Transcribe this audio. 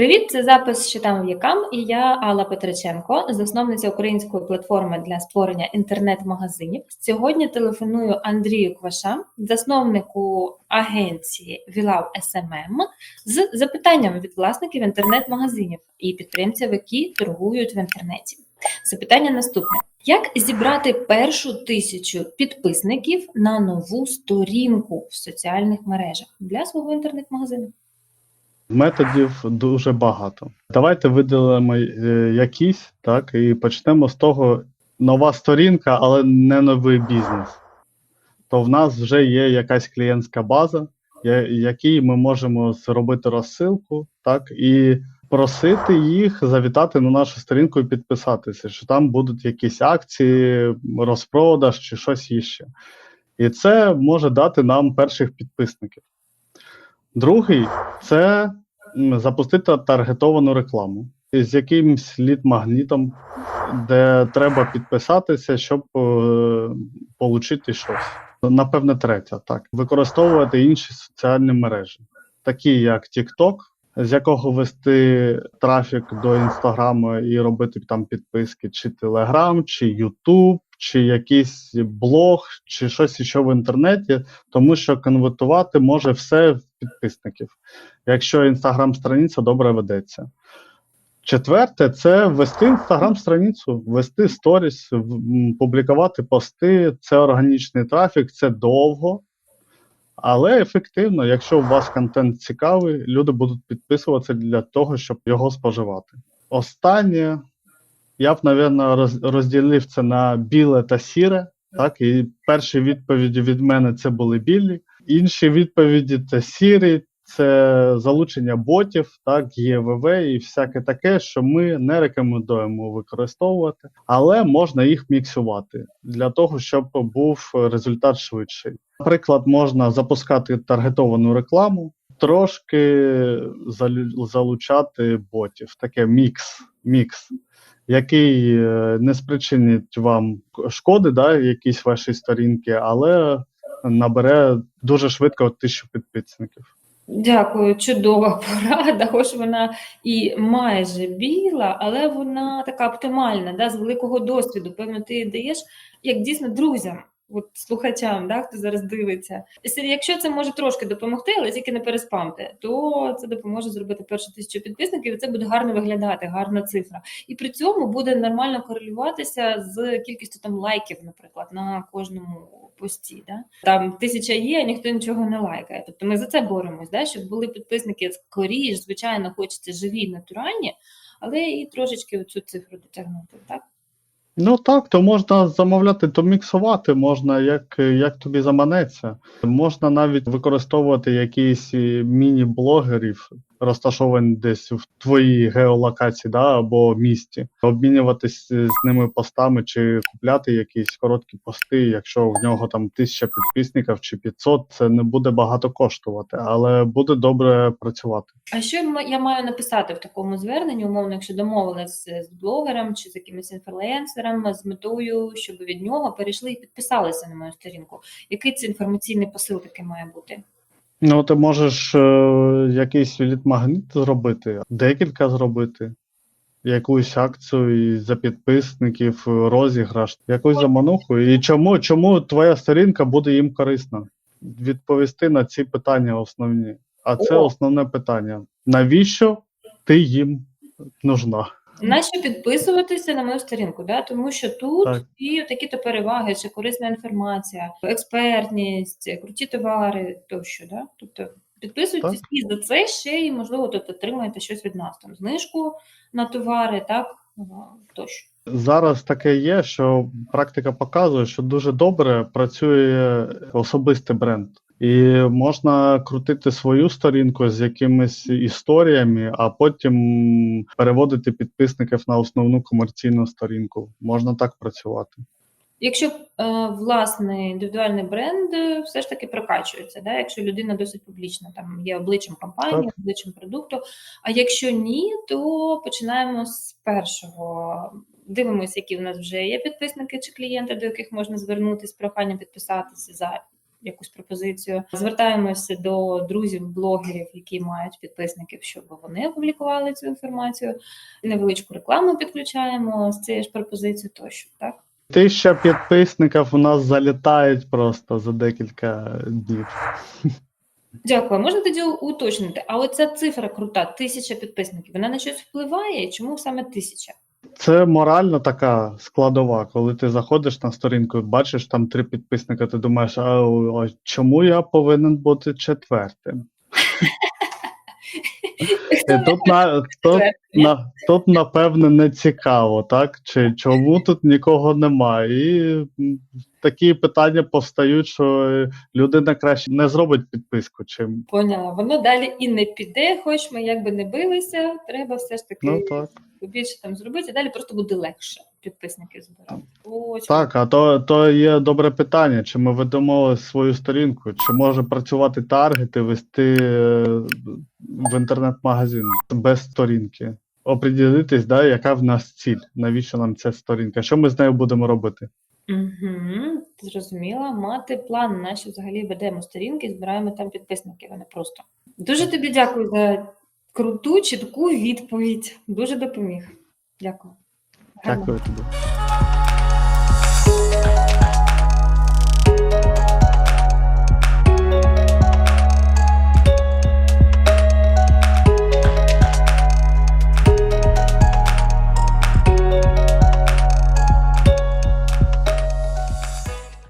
Привіт, це запис «Що там в'якам» і я Алла Петриченко, засновниця української платформи для створення інтернет-магазинів. Сьогодні телефоную Андрію Кваша, засновнику агенції Вілав СММ, з запитанням від власників інтернет-магазинів і підприємців, які торгують в інтернеті. Запитання наступне: як зібрати першу тисячу підписників на нову сторінку в соціальних мережах для свого інтернет-магазину? Методів дуже багато. Давайте виділимо е, якісь, так, і почнемо з того, нова сторінка, але не новий бізнес. То в нас вже є якась клієнтська база, якій ми можемо зробити розсилку, так, і просити їх завітати на нашу сторінку і підписатися, що там будуть якісь акції, розпродаж чи щось іще. І це може дати нам перших підписників. Другий це запустити таргетовану рекламу з якимсь лід-магнітом, де треба підписатися, щоб е, отримати щось. Напевне, третя, так. Використовувати інші соціальні мережі, такі як TikTok, з якого вести трафік до Інстаграму і робити там підписки, чи Telegram, чи YouTube, чи якийсь блог, чи щось ще в інтернеті, тому що конвертувати може все в підписників, якщо інстаграм-страниця добре ведеться. Четверте, це вести інстаграм-страницю, вести сторіс, публікувати пости. Це органічний трафік, це довго, але ефективно. Якщо у вас контент цікавий, люди будуть підписуватися для того, щоб його споживати. Останнє, я б, напевно, розділив це на біле та сіре. Так, і перші відповіді від мене це були білі. Інші відповіді це сірі, це залучення ботів, так, ЄВВ і всяке таке, що ми не рекомендуємо використовувати, але можна їх міксувати для того, щоб був результат швидший. Наприклад, можна запускати таргетовану рекламу, трошки залучати ботів, таке мікс. мікс який е, не спричинить вам шкоди, да, якісь ваші сторінки, але набере дуже швидко тисячу підписників. Дякую, чудова порада. Хоч вона і майже біла, але вона така оптимальна, да, з великого досвіду. Певно, ти даєш як дійсно друзям, от слухачам, да, хто зараз дивиться. Якщо- це може трошки допомогти, але тільки не переспамте, то це допоможе зробити першу тисячу підписників, і це буде гарно виглядати, гарна цифра. І при цьому буде нормально корелюватися з кількістю там лайків, наприклад, на кожному пості. Да? Там тисяча є, а ніхто нічого не лайкає. Тобто ми за це боремось, да? щоб були підписники скоріш, звичайно, хочеться живі, натуральні, але і трошечки цю цифру дотягнути. Так? Ну так, то можна замовляти, то міксувати можна, як, як тобі заманеться. Можна навіть використовувати якісь е, міні-блогерів, розташовані десь в твоїй геолокації да, або місті, обмінюватись з ними постами чи купляти якісь короткі пости. Якщо в нього там тисяча підписників чи 500, це не буде багато коштувати, але буде добре працювати. А що я маю написати в такому зверненні, умовно, якщо домовилась з блогером чи з якимось інфлюенсером з метою, щоб від нього перейшли і підписалися на мою сторінку? Який це інформаційний посил такий має бути? Ну, ти можеш е, якийсь лід-магніт зробити, декілька зробити, якусь акцію і за підписників, розіграш, якусь замануху. І чому, чому твоя сторінка буде їм корисна? Відповісти на ці питання основні. А це О. основне питання. Навіщо ти їм нужна? Нащо підписуватися на мою сторінку? Да? Тому що тут Так. і такі-то переваги, чи корисна інформація, експертність, круті товари тощо. Да? Тобто підписуйтесь і за це ще й можливо тут отримаєте щось від нас, там знижку на товари, так тощо. Зараз таке є, що практика показує, що дуже добре працює особистий бренд. І можна крутити свою сторінку з якимись історіями, а потім переводити підписників на основну комерційну сторінку. Можна так працювати. Якщо е, власний індивідуальний бренд е, все ж таки прокачується, да? якщо людина досить публічна, там є обличчям компанії, Так. обличчям продукту. А якщо ні, то починаємо з першого. Дивимося, які в нас вже є підписники чи клієнти, до яких можна звернутися з проханням підписатися за якусь пропозицію. Звертаємося до друзів-блогерів, які мають підписників, щоб вони опублікували цю інформацію. Невеличку рекламу підключаємо з цією ж пропозицією тощо. Так Тисяча підписників у нас залітають просто за декілька днів. дякую. Можна тоді уточнити? А оця цифра крута, тисяча підписників. Вона на щось впливає? Чому саме тисяча? Це морально така складова, коли ти заходиш на сторінку бачиш там три підписника, ти думаєш, а, а чому я повинен бути четвертим? Тут, на, тут, на, тут, напевне, не цікаво, так? Чи чому тут нікого немає? І такі питання повстають, що людина краще не зробить підписку, чим. Поняла, воно далі і не піде, хоч ми якби не билися, треба все ж таки Ну так. Побільше там зробити, далі просто буде легше підписників збирати. Так, а то, то є добре питання, чи ми ведемо свою сторінку, чи може працювати таргет і вести е, в інтернет-магазин без сторінки. Оприділитись, да, яка в нас ціль, навіщо нам ця сторінка, що ми з нею будемо робити. Угу, зрозуміла. Мати план, наші взагалі ведемо сторінки, збираємо там підписників, а не просто. Дуже тобі дякую за круту, чітку відповідь. Дуже допоміг. Дякую. Дякую тобі.